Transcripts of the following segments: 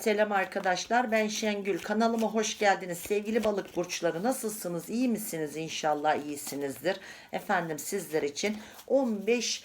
Selam arkadaşlar ben Şengül. Kanalıma hoş geldiniz. Sevgili balık burçları nasılsınız? İyi misiniz? İnşallah iyisinizdir. Efendim sizler için 15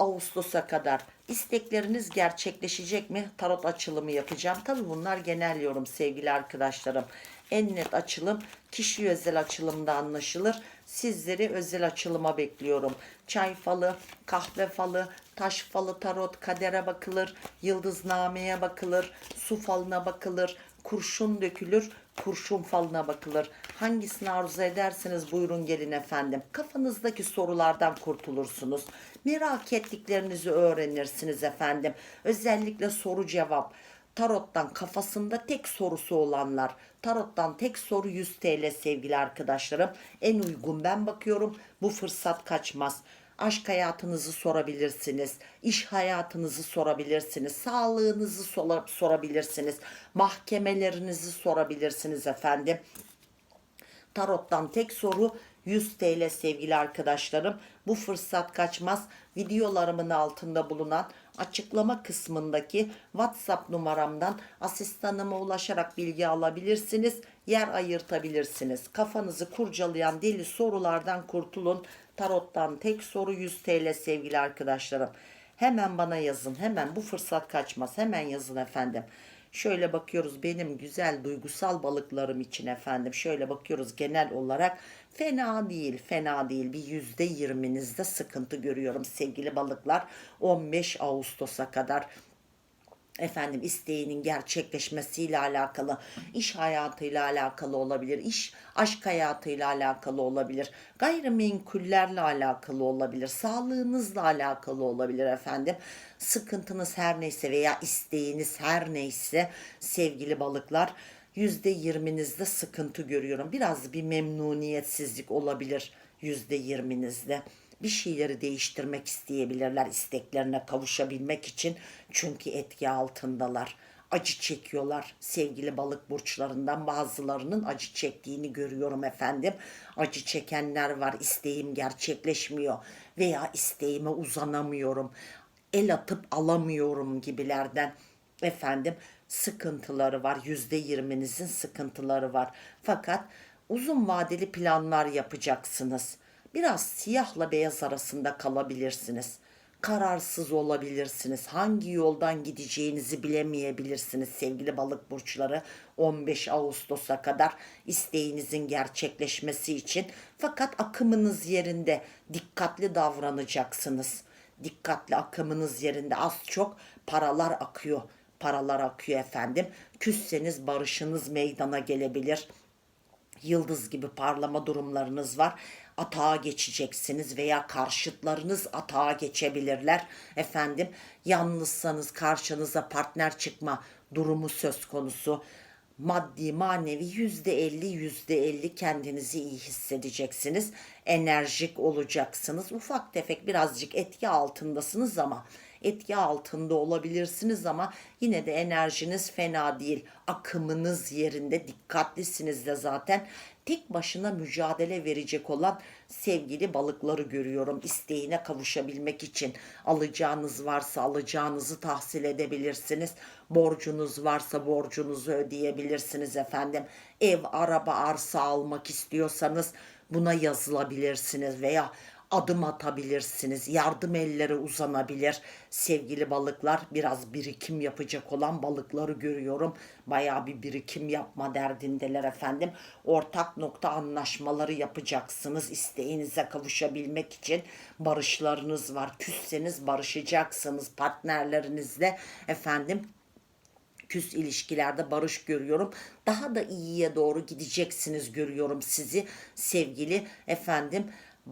Ağustos'a kadar. İstekleriniz gerçekleşecek mi? Tarot açılımı yapacağım. Tabi bunlar genel yorum sevgili arkadaşlarım. En net açılım kişi özel açılımda anlaşılır. Sizleri özel açılıma bekliyorum. Çay falı kahve falı taş falı tarot kadere bakılır yıldıznameye bakılır su falına bakılır kurşun dökülür kurşun falına bakılır. Hangisini arzu ederseniz buyurun gelin efendim. Kafanızdaki sorulardan kurtulursunuz. Merak ettiklerinizi öğrenirsiniz efendim. Özellikle soru cevap. Tarot'tan kafasında tek sorusu olanlar. Tarot'tan tek soru 100 TL sevgili arkadaşlarım. En uygun ben bakıyorum. Bu fırsat kaçmaz. Aşk hayatınızı sorabilirsiniz. iş hayatınızı sorabilirsiniz. Sağlığınızı sorabilirsiniz. Mahkemelerinizi sorabilirsiniz efendim. Tarot'tan tek soru 100 TL sevgili arkadaşlarım. Bu fırsat kaçmaz. Videolarımın altında bulunan açıklama kısmındaki WhatsApp numaramdan asistanıma ulaşarak bilgi alabilirsiniz. Yer ayırtabilirsiniz. Kafanızı kurcalayan deli sorulardan kurtulun. Tarot'tan tek soru 100 TL sevgili arkadaşlarım. Hemen bana yazın. Hemen bu fırsat kaçmaz. Hemen yazın efendim. Şöyle bakıyoruz benim güzel duygusal balıklarım için efendim. Şöyle bakıyoruz genel olarak fena değil fena değil. Bir yüzde yirminizde sıkıntı görüyorum sevgili balıklar. 15 Ağustos'a kadar efendim isteğinin gerçekleşmesiyle alakalı, iş hayatıyla alakalı olabilir, iş aşk hayatıyla alakalı olabilir, gayrimenkullerle alakalı olabilir, sağlığınızla alakalı olabilir efendim. Sıkıntınız her neyse veya isteğiniz her neyse sevgili balıklar yüzde yirminizde sıkıntı görüyorum. Biraz bir memnuniyetsizlik olabilir yüzde yirminizde bir şeyleri değiştirmek isteyebilirler isteklerine kavuşabilmek için. Çünkü etki altındalar. Acı çekiyorlar. Sevgili balık burçlarından bazılarının acı çektiğini görüyorum efendim. Acı çekenler var. İsteğim gerçekleşmiyor veya isteğime uzanamıyorum. El atıp alamıyorum gibilerden efendim sıkıntıları var. Yüzde yirminizin sıkıntıları var. Fakat uzun vadeli planlar yapacaksınız. Biraz siyahla beyaz arasında kalabilirsiniz. Kararsız olabilirsiniz. Hangi yoldan gideceğinizi bilemeyebilirsiniz sevgili balık burçları. 15 Ağustos'a kadar isteğinizin gerçekleşmesi için. Fakat akımınız yerinde dikkatli davranacaksınız. Dikkatli akımınız yerinde az çok paralar akıyor. Paralar akıyor efendim. Küsseniz barışınız meydana gelebilir yıldız gibi parlama durumlarınız var. Atağa geçeceksiniz veya karşıtlarınız atağa geçebilirler. Efendim yalnızsanız karşınıza partner çıkma durumu söz konusu. Maddi manevi yüzde elli yüzde elli kendinizi iyi hissedeceksiniz. Enerjik olacaksınız. Ufak tefek birazcık etki altındasınız ama etki altında olabilirsiniz ama yine de enerjiniz fena değil. Akımınız yerinde dikkatlisiniz de zaten. Tek başına mücadele verecek olan sevgili balıkları görüyorum. İsteğine kavuşabilmek için alacağınız varsa alacağınızı tahsil edebilirsiniz. Borcunuz varsa borcunuzu ödeyebilirsiniz efendim. Ev, araba, arsa almak istiyorsanız buna yazılabilirsiniz veya adım atabilirsiniz. Yardım elleri uzanabilir. Sevgili balıklar biraz birikim yapacak olan balıkları görüyorum. Bayağı bir birikim yapma derdindeler efendim. Ortak nokta anlaşmaları yapacaksınız. İsteğinize kavuşabilmek için barışlarınız var. Küsseniz barışacaksınız partnerlerinizle efendim küs ilişkilerde barış görüyorum. Daha da iyiye doğru gideceksiniz görüyorum sizi sevgili efendim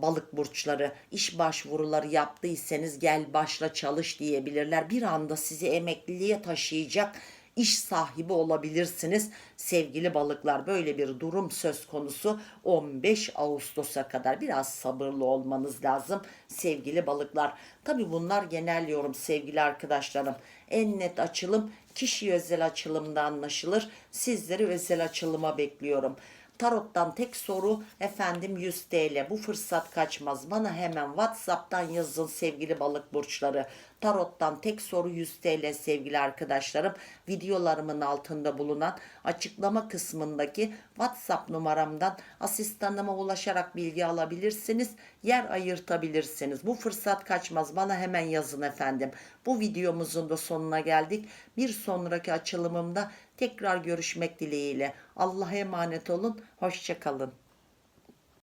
balık burçları iş başvuruları yaptıysanız gel başla çalış diyebilirler. Bir anda sizi emekliliğe taşıyacak iş sahibi olabilirsiniz sevgili balıklar. Böyle bir durum söz konusu 15 Ağustos'a kadar biraz sabırlı olmanız lazım sevgili balıklar. Tabi bunlar genel yorum sevgili arkadaşlarım. En net açılım kişi özel açılımda anlaşılır. Sizleri özel açılıma bekliyorum. Tarot'tan tek soru efendim 100 TL. Bu fırsat kaçmaz. Bana hemen WhatsApp'tan yazın sevgili balık burçları. Tarot'tan tek soru 100 TL sevgili arkadaşlarım. Videolarımın altında bulunan açıklama kısmındaki WhatsApp numaramdan asistanıma ulaşarak bilgi alabilirsiniz. Yer ayırtabilirsiniz. Bu fırsat kaçmaz. Bana hemen yazın efendim. Bu videomuzun da sonuna geldik. Bir sonraki açılımımda tekrar görüşmek dileğiyle. Allah'a emanet olun. Hoşçakalın.